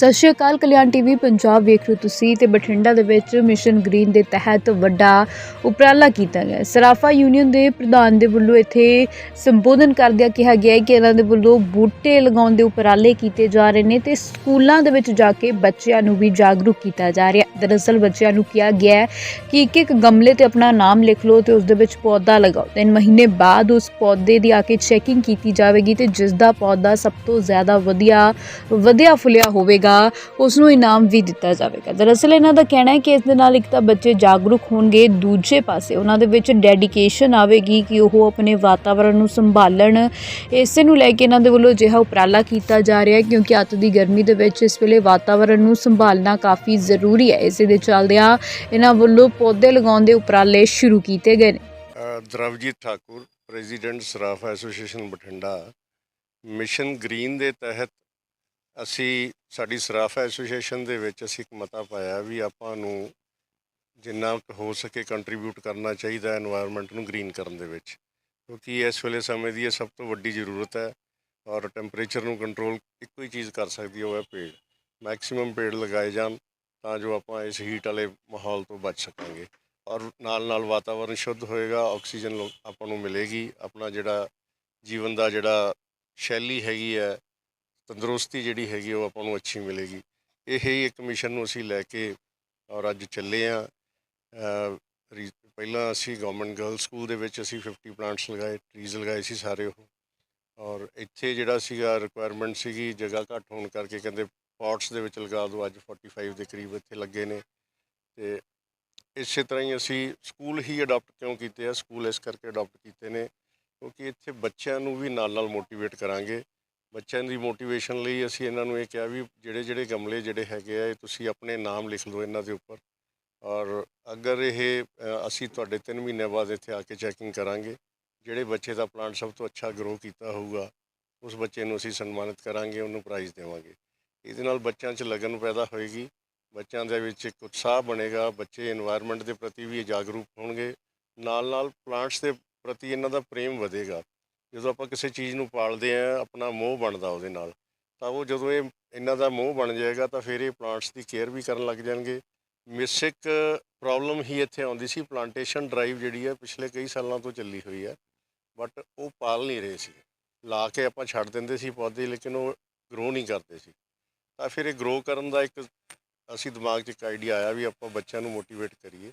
ਸਤਿ ਸ਼੍ਰੀ ਅਕਾਲ, ਕਲਿਆਣ ਟੀਵੀ ਪੰਜਾਬ ਵੇਖ ਰਹੇ ਹੋ ਤੁਸੀਂ ਤੇ ਬਠਿੰਡਾ ਦੇ ਵਿੱਚ ਮਿਸ਼ਨ ਗ੍ਰੀਨ ਦੇ ਤਹਿਤ ਵੱਡਾ ਉਪਰਾਲਾ ਕੀਤਾ ਗਿਆ ਸਰਾਫਾ ਯੂਨੀਅਨ ਦੇ ਪ੍ਰਧਾਨ ਦੇ ਵੱਲੋਂ ਇੱਥੇ ਸੰਬੋਧਨ ਕਰਦਿਆਂ ਕਿਹਾ ਗਿਆ ਕਿ ਇਹਨਾਂ ਦੇ ਵੱਲੋਂ ਬੂਟੇ ਲਗਾਉਣ ਦੇ ਉਪਰਾਲੇ ਕੀਤੇ ਜਾ ਰਹੇ ਨੇ ਤੇ ਸਕੂਲਾਂ ਦੇ ਵਿੱਚ ਜਾ ਕੇ ਬੱਚਿਆਂ ਨੂੰ ਵੀ ਜਾਗਰੂਕ ਕੀਤਾ ਜਾ ਰਿਹਾ ਦਰਅਸਲ ਬੱਚਿਆਂ ਨੂੰ ਕਿਹਾ ਗਿਆ ਕਿ ਇੱਕ ਇੱਕ ਗਮਲੇ ਤੇ ਆਪਣਾ ਨਾਮ ਲਿਖ ਲਓ ਤੇ ਉਸ ਦੇ ਵਿੱਚ ਪੌਦਾ ਲਗਾਓ। ਤਿੰਨ ਮਹੀਨੇ ਬਾਅਦ ਉਸ ਪੌਦੇ ਦੀ ਆ ਕੇ ਚੈਕਿੰਗ ਕੀਤੀ ਜਾਵੇਗੀ ਤੇ ਜਿਸ ਦਾ ਪੌਦਾ ਸਭ ਤੋਂ ਜ਼ਿਆਦਾ ਵਧੀਆ ਵਧੀਆ ਫੁੱਲਿਆ ਹੋਵੇਗਾ। ਉਸ ਨੂੰ ਇਨਾਮ ਵੀ ਦਿੱਤਾ ਜਾਵੇਗਾ। ਦਰਅਸਲ ਇਹਨਾਂ ਦਾ ਕਹਿਣਾ ਹੈ ਕਿ ਇਸ ਦੇ ਨਾਲ ਇੱਕ ਤਾਂ ਬੱਚੇ ਜਾਗਰੂਕ ਹੋਣਗੇ, ਦੂਜੇ ਪਾਸੇ ਉਹਨਾਂ ਦੇ ਵਿੱਚ ਡੈਡੀਕੇਸ਼ਨ ਆਵੇਗੀ ਕਿ ਉਹ ਆਪਣੇ ਵਾਤਾਵਰਣ ਨੂੰ ਸੰਭਾਲਣ। ਇਸੇ ਨੂੰ ਲੈ ਕੇ ਇਹਨਾਂ ਦੇ ਵੱਲੋਂ ਅਜਿਹਾ ਉਪਰਾਲਾ ਕੀਤਾ ਜਾ ਰਿਹਾ ਹੈ ਕਿਉਂਕਿ ਅੱਤ ਦੀ ਗਰਮੀ ਦੇ ਵਿੱਚ ਇਸ ਵੇਲੇ ਵਾਤਾਵਰਣ ਨੂੰ ਸੰਭਾਲਣਾ ਕਾਫੀ ਜ਼ਰੂਰੀ ਹੈ। ਇਸੇ ਦੇ ਚੱਲਦਿਆਂ ਇਹਨਾਂ ਵੱਲੋਂ ਪੌਦੇ ਲਗਾਉਣ ਦੇ ਉਪਰਾਲੇ ਸ਼ੁਰੂ ਕੀਤੇ ਗਏ ਨੇ। Darvajit Thakur, president Saraf association Bathinda, mission green ਦੇ ਤਹਿਤ ਅਸੀਂ, ਸਾਡੀ ਸਰਾਫਾ ਐਸੋਸੀਏਸ਼ਨ ਦੇ ਵਿੱਚ ਅਸੀਂ ਇੱਕ ਮਤਾ ਪਾਇਆ ਵੀ ਆਪਾਂ ਨੂੰ ਜਿੰਨਾ ਹੋ ਸਕੇ ਕੰਟਰੀਬਿਊਟ ਕਰਨਾ ਚਾਹੀਦਾ এনवायरमेंट ਨੂੰ ਗ੍ਰੀਨ ਕਰਨ ਦੇ ਵਿੱਚ। ਕਿਉਂਕਿ ਇਸ ਵੇਲੇ ਸਮੇਂ ਦੀ ਇਹ ਸਭ ਤੋਂ ਵੱਡੀ ਜ਼ਰੂਰਤ ਹੈ ਔਰ ਟੈਂਪਰੇਚਰ ਨੂੰ ਕੰਟਰੋਲ ਇੱਕੋ ਹੀ ਚੀਜ਼ ਕਰ ਸਕਦੀ ਹੈ, ਉਹ ਹੈ ਪੇੜ। ਮੈਕਸਿਮਮ ਪੇੜ ਲਗਾਏ ਜਾਣ ਤਾਂ ਜੋ ਆਪਾਂ ਇਸ ਹੀਟ ਵਾਲੇ ਮਾਹੌਲ ਤੋਂ ਬਚ ਸਕਾਂਗੇ। ਔਰ ਨਾਲ ਨਾਲ ਵਾਤਾਵਰਨ ਸ਼ੁੱਧ ਹੋਏਗਾ ਆਕਸੀਜਨ ਆਪਾਂ ਨੂੰ ਮਿਲੇਗੀ। ਆਪਣਾ ਜਿਹੜਾ ਜੀਵਨ ਦਾ ਜਿਹੜਾ ਸ਼ੈਲੀ ਹੈਗੀ ਹੈ ਤੰਦਰੁਸਤੀ ਜਿਹੜੀ ਹੈਗੀ ਉਹ ਆਪਾਂ ਨੂੰ ਅੱਛੀ ਮਿਲੇਗੀ। ਇਹ ਹੀ ਇੱਕ ਮਿਸ਼ਨ ਨੂੰ ਅਸੀਂ ਲੈ ਕੇ ਔਰ ਅੱਜ ਚੱਲੇ ਆ। ਪਹਿਲਾਂ ਅਸੀਂ ਗਵਰਨਮੈਂਟ ਗਰਲ ਸਕੂਲ ਦੇ ਵਿੱਚ ਅਸੀਂ 50 ਪਲਾਂਟਸ ਲਗਾਏ ਟਰੀਜ਼ ਲਗਾਏ ਸੀ ਸਾਰੇ ਉਹ। ਔਰ ਇੱਥੇ ਜਿਹੜਾ ਸੀਗਾ ਰਿਕੁਆਇਰਮੈਂਟ ਸੀਗੀ, ਜਗ੍ਹਾ ਘੱਟ ਹੋਣ ਕਰਕੇ ਕਹਿੰਦੇ ਪੌਟਸ ਦੇ ਵਿੱਚ ਲਗਾ ਦਿਓ, ਅੱਜ 45 ਦੇ ਕਰੀਬ ਇੱਥੇ ਲੱਗੇ ਨੇ। ਤੇ ਇਸੇ ਤਰ੍ਹਾਂ ਹੀ ਅਸੀਂ ਸਕੂਲ ਹੀ ਅਡਾਪਟ ਕਿਉਂ ਕੀਤੇ ਆ? ਸਕੂਲ ਇਸ ਕਰਕੇ ਅਡਾਪਟ ਕੀਤੇ ਨੇ ਕਿਉਂਕਿ ਇੱਥੇ ਬੱਚਿਆਂ ਨੂੰ ਵੀ ਨਾਲ ਨਾਲ ਮੋਟੀਵੇਟ ਕਰਾਂਗੇ। ਬੱਚਿਆਂ ਦੀ ਮੋਟੀਵੇਸ਼ਨ ਲਈ ਅਸੀਂ ਇਹਨਾਂ ਨੂੰ ਇਹ ਕਿਹਾ ਵੀ ਜਿਹੜੇ ਜਿਹੜੇ ਗਮਲੇ ਜਿਹੜੇ ਹੈਗੇ ਆ, ਇਹ ਤੁਸੀਂ ਆਪਣੇ ਨਾਮ ਲਿਖ ਲਓ ਇਹਨਾਂ ਦੇ ਉੱਪਰ। ਔਰ ਅਗਰ ਇਹ ਅਸੀਂ ਤੁਹਾਡੇ 3 ਮਹੀਨੇ ਬਾਅਦ ਇੱਥੇ ਆ ਕੇ ਚੈਕਿੰਗ ਕਰਾਂਗੇ, ਜਿਹੜੇ ਬੱਚੇ ਦਾ ਪਲਾਂਟ ਸਭ ਤੋਂ ਅੱਛਾ ਗਰੋ ਕੀਤਾ ਹੋਊਗਾ, ਉਸ ਬੱਚੇ ਨੂੰ ਅਸੀਂ ਸਨਮਾਨਿਤ ਕਰਾਂਗੇ, ਉਹਨੂੰ ਪ੍ਰਾਈਜ਼ ਦੇਵਾਂਗੇ। ਇਹਦੇ ਨਾਲ ਬੱਚਿਆਂ 'ਚ ਲਗਨ ਪੈਦਾ ਹੋਏਗੀ, ਬੱਚਿਆਂ ਦੇ ਵਿੱਚ ਇੱਕ ਉਤਸ਼ਾਹ ਬਣੇਗਾ, ਬੱਚੇ এনवायरमेंट ਦੇ ਪ੍ਰਤੀ ਵੀ ਜਾਗਰੂਕ ਹੋਣਗੇ ਨਾਲ ਨਾਲ ਪਲਾਂਟਸ ਦੇ ਪ੍ਰਤੀ ਇਹਨਾਂ ਦਾ ਪ੍ਰੇਮ ਵਧੇਗਾ। ਜਦੋਂ ਆਪਾਂ ਕਿਸੇ ਚੀਜ਼ ਨੂੰ ਪਾਲਦੇ ਆ, ਆਪਣਾ ਮੋਹ ਬਣਦਾ ਉਹਦੇ ਨਾਲ, ਤਾਂ ਉਹ ਜਦੋਂ ਇਹ, ਇਹਨਾਂ ਦਾ ਮੋਹ ਬਣ ਜਾਏਗਾ ਤਾਂ ਫਿਰ ਇਹ ਪਲਾਂਟਸ ਦੀ ਕੇਅਰ ਵੀ ਕਰਨ ਲੱਗ ਜਾਣਗੇ। ਮਿਸਿਕ ਪ੍ਰੋਬਲਮ ਹੀ ਇੱਥੇ ਆਉਂਦੀ ਸੀ ਪਲਾਂਟੇਸ਼ਨ ਡਰਾਈਵ ਜਿਹੜੀ ਹੈ ਪਿਛਲੇ ਕਈ ਸਾਲਾਂ ਤੋਂ ਚੱਲੀ ਹੋਈ ਹੈ ਬਟ ਉਹ ਪਾਲ ਨਹੀਂ ਰਹੇ ਸੀ। ਲਾ ਕੇ ਆਪਾਂ ਛੱਡ ਦਿੰਦੇ ਸੀ ਪੌਦੇ, ਲੇਕਿਨ ਉਹ ਗਰੋ ਨਹੀਂ ਕਰਦੇ ਸੀ। ਤਾਂ ਫਿਰ ਇਹ ਗਰੋ ਕਰਨ ਦਾ ਇੱਕ, ਅਸੀਂ ਦਿਮਾਗ 'ਚ ਇੱਕ ਆਈਡੀਆ ਆਇਆ ਵੀ ਆਪਾਂ ਬੱਚਿਆਂ ਨੂੰ ਮੋਟੀਵੇਟ ਕਰੀਏ।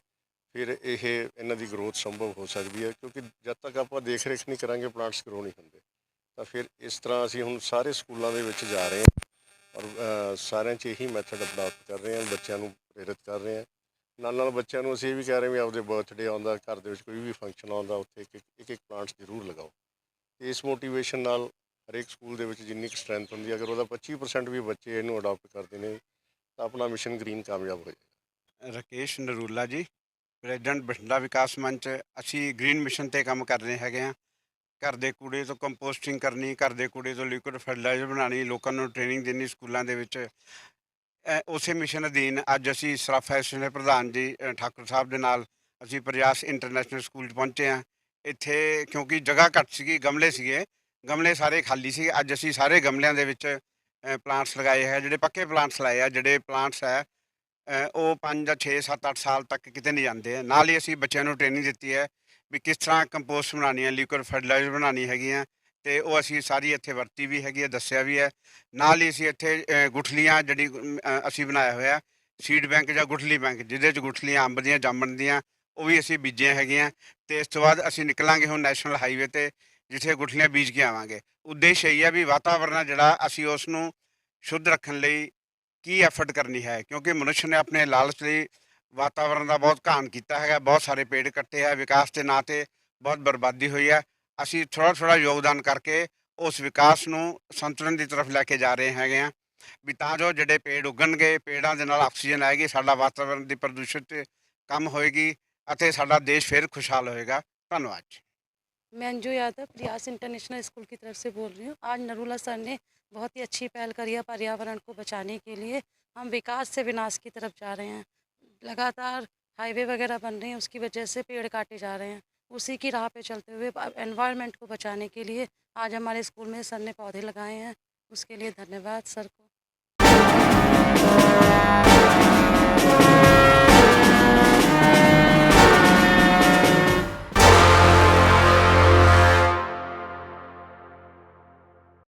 ਫਿਰ ਇਹ ਇਹਨਾਂ ਦੀ ਗਰੋਥ ਸੰਭਵ ਹੋ ਸਕਦੀ ਹੈ, ਕਿਉਂਕਿ ਜਦ ਤੱਕ ਆਪਾਂ ਦੇਖ ਰੇਖ ਨਹੀਂ ਕਰਾਂਗੇ ਪਲਾਂਟਸ ਗਰੋ ਨਹੀਂ ਹੁੰਦੇ। ਤਾਂ ਫਿਰ ਇਸ ਤਰ੍ਹਾਂ ਅਸੀਂ ਹੁਣ ਸਾਰੇ ਸਕੂਲਾਂ ਦੇ ਵਿੱਚ ਜਾ ਰਹੇ ਹਾਂ ਔਰ ਸਾਰਿਆਂ 'ਚ ਇਹੀ ਮੈਥਡ ਅਡਾਪਟ ਕਰ ਰਹੇ ਹਾਂ, ਬੱਚਿਆਂ ਨੂੰ ਪ੍ਰੇਰਿਤ ਕਰ ਰਹੇ ਹਾਂ। ਨਾਲ ਨਾਲ ਬੱਚਿਆਂ ਨੂੰ ਅਸੀਂ ਇਹ ਵੀ ਕਹਿ ਰਹੇ ਵੀ ਆਪਦੇ ਬਰਥਡੇ ਆਉਂਦਾ, ਘਰ ਦੇ ਵਿੱਚ ਕੋਈ ਵੀ ਫੰਕਸ਼ਨ ਆਉਂਦਾ, ਉੱਥੇ ਇੱਕ ਇੱਕ ਇੱਕ ਪਲਾਂਟਸ ਜ਼ਰੂਰ ਲਗਾਓ। ਇਸ ਮੋਟੀਵੇਸ਼ਨ ਨਾਲ ਹਰੇਕ ਸਕੂਲ ਦੇ ਵਿੱਚ ਜਿੰਨੀ ਕੁ ਸਟਰੈਂਥ ਹੁੰਦੀ ਹੈ, ਅਗਰ ਉਹਦਾ 25% ਵੀ ਬੱਚੇ ਇਹਨੂੰ ਅਡਾਪਟ ਕਰਦੇ ਨੇ, ਤਾਂ ਆਪਣਾ ਮਿਸ਼ਨ ਗ੍ਰੀਨ ਕਾਮਯਾਬ ਹੋ ਜਾਏਗਾ। ਰਕੇਸ਼ ਨਰੂਲਾ ਜੀ ਰੈਜੀਡੈਂਟ ਬਠਿੰਡਾ ਵਿਕਾਸ ਮੰਚ, ਅਸੀਂ ਗ੍ਰੀਨ ਮਿਸ਼ਨ ਤੇ ਕੰਮ ਕਰ ਰਹੇ ਹੈਗੇ ਆ ਘਰ ਦੇ ਕੂੜੇ ਤੋਂ ਕੰਪੋਸਟਿੰਗ ਕਰਨੀ, ਘਰ ਦੇ ਕੂੜੇ ਤੋਂ ਲਿਕੁਇਡ ਫਰਟੀਲਾਈਜ਼ਰ ਬਣਾਉਣੀ, ਲੋਕਾਂ ਨੂੰ ਟ੍ਰੇਨਿੰਗ ਦੇਣੀ ਸਕੂਲਾਂ ਦੇ ਵਿੱਚ। ਉਸੇ ਮਿਸ਼ਨ ਅਧੀਨ ਅੱਜ ਅਸੀਂ ਸਰਾਫ ਐਸੋਸੀਏਸ਼ਨ ਦੇ ਪ੍ਰਧਾਨ ਜੀ ਠਾਕੁਰ ਸਾਹਿਬ ਦੇ ਨਾਲ ਅਸੀਂ ਪ੍ਰਯਾਸ ਇੰਟਰਨੈਸ਼ਨਲ ਸਕੂਲ 'ਚ ਪਹੁੰਚੇ ਆ ਇੱਥੇ ਕਿਉਂਕਿ ਜਗ੍ਹਾ ਘੱਟ ਸੀਗੀ, ਗਮਲੇ ਸੀਗੇ। ਗਮਲੇ ਸਾਰੇ ਖਾਲੀ ਸੀ ਅੱਜ ਅਸੀਂ ਸਾਰੇ ਗਮਲਿਆਂ ਦੇ ਵਿੱਚ ਪਲਾਂਟਸ ਲਗਾਏ ਹੈ ਜਿਹੜੇ ਪੱਕੇ ਪਲਾਂਟਸ ਲਾਏ ਆ, ਜਿਹੜੇ ਪਲਾਂਟਸ ਹੈ ਉਹ 5 ਜਾਂ 6 7 8 ਸਾਲ ਤੱਕ ਕਿਤੇ ਨਹੀਂ ਜਾਂਦੇ ਆ। ਨਾਲ ਹੀ ਅਸੀਂ ਬੱਚਿਆਂ ਨੂੰ ਟ੍ਰੇਨਿੰਗ ਦਿੱਤੀ ਹੈ ਵੀ ਕਿਸ ਤਰ੍ਹਾਂ ਕੰਪੋਸਟ ਬਣਾਉਣੀ ਹੈ ਲਿਕੁਇਡ ਫਰਟੀਲਾਈਜ਼ਰ ਬਣਾਉਣੀ ਹੈਗੀਆਂ ਆ ਤੇ ਉਹ ਅਸੀਂ ਸਾਰੀ ਇੱਥੇ ਵਰਤੀ ਵੀ ਹੈਗੀ ਹੈ, ਦੱਸਿਆ ਵੀ ਹੈ। ਨਾਲ ਹੀ ਅਸੀਂ ਇੱਥੇ ਗੁਠਲੀਆਂ ਜਿਹੜੀ ਅਸੀਂ ਬਣਾਇਆ ਹੋਇਆ ਸੀਡ ਬੈਂਕ ਜਾਂ ਗੁਠਲੀ ਬੈਂਕ ਜਿਹਦੇ ਚ ਗੁਠਲੀਆਂ, ਅੰਬ ਦੀਆਂ, ਜਾਮਣ ਦੀਆਂ, ਉਹ ਵੀ ਅਸੀਂ ਬੀਜੀਆਂ ਹੈਗੀਆਂ। ਤੇ ਇਸ ਤੋਂ ਬਾਅਦ ਅਸੀਂ ਨਿਕਲਾਂਗੇ ਹੁਣ ਨੈਸ਼ਨਲ ਹਾਈਵੇ ਤੇ, ਜਿੱਥੇ ਗੁਠਲੀਆਂ ਬੀਜ ਕੇ ਆਵਾਂਗੇ। ਉਦੇਸ਼ ਇਹ ਹੈ ਵੀ ਵਾਤਾਵਰਨ ਆ ਜਿਹੜਾ, ਅਸੀਂ ਉਸ ਨੂੰ ਸ਼ੁੱਧ ਰੱਖਣ ਲਈ ਕੀ ਐਫਰਟ ਕਰਨੀ ਹੈ? ਕਿਉਂਕਿ ਮਨੁੱਖ ਨੇ ਆਪਣੇ ਲਾਲਚ ਲਈ ਵਾਤਾਵਰਣ ਦਾ ਬਹੁਤ ਘਾਣ ਕੀਤਾ ਹੈਗਾ, ਬਹੁਤ ਸਾਰੇ ਪੇੜ ਕੱਟੇ ਹੈ, ਵਿਕਾਸ ਦੇ ਨਾਂ ਤੇ ਬਹੁਤ ਬਰਬਾਦੀ ਹੋਈ ਹੈ। ਅਸੀਂ ਥੋੜਾ ਥੋੜਾ ਯੋਗਦਾਨ ਕਰਕੇ ਉਸ ਵਿਕਾਸ ਨੂੰ ਸੰਤੁਲਨ ਦੀ ਤਰਫ ਲੈ ਕੇ ਜਾ ਰਹੇ ਹੈਗੇ ਆ ਵੀ ਤਾਂ ਜੋ ਜਿਹੜੇ ਪੇੜ ਉੱਗਣਗੇ, ਪੇੜਾਂ ਦੇ ਨਾਲ ਆਕਸੀਜਨ ਆਏਗੀ, ਸਾਡਾ ਵਾਤਾਵਰਣ ਦੀ ਪ੍ਰਦੂਸ਼ਣ ਤੇ ਕੰਮ ਹੋਏਗੀ ਅਤੇ ਸਾਡਾ ਦੇਸ਼ ਫਿਰ ਖੁਸ਼ਹਾਲ ਹੋਏਗਾ। ਧੰਨਵਾਦ ਜੀ। मैं अंजू यादव प्रयास इंटरनेशनल स्कूल की तरफ़ से बोल रही हूँ। आज नरूला सर ने बहुत ही अच्छी पहल करी है पर्यावरण को बचाने के लिए। हम विकास से विनाश की तरफ़ जा रहे हैं। लगातार हाईवे वगैरह बन रहे हैं, उसकी वजह से पेड़ काटे जा रहे हैं। उसी की राह पे चलते हुए एनवायरनमेंट को बचाने के लिए आज हमारे स्कूल में सर ने पौधे लगाए हैं। उसके लिए धन्यवाद सर को।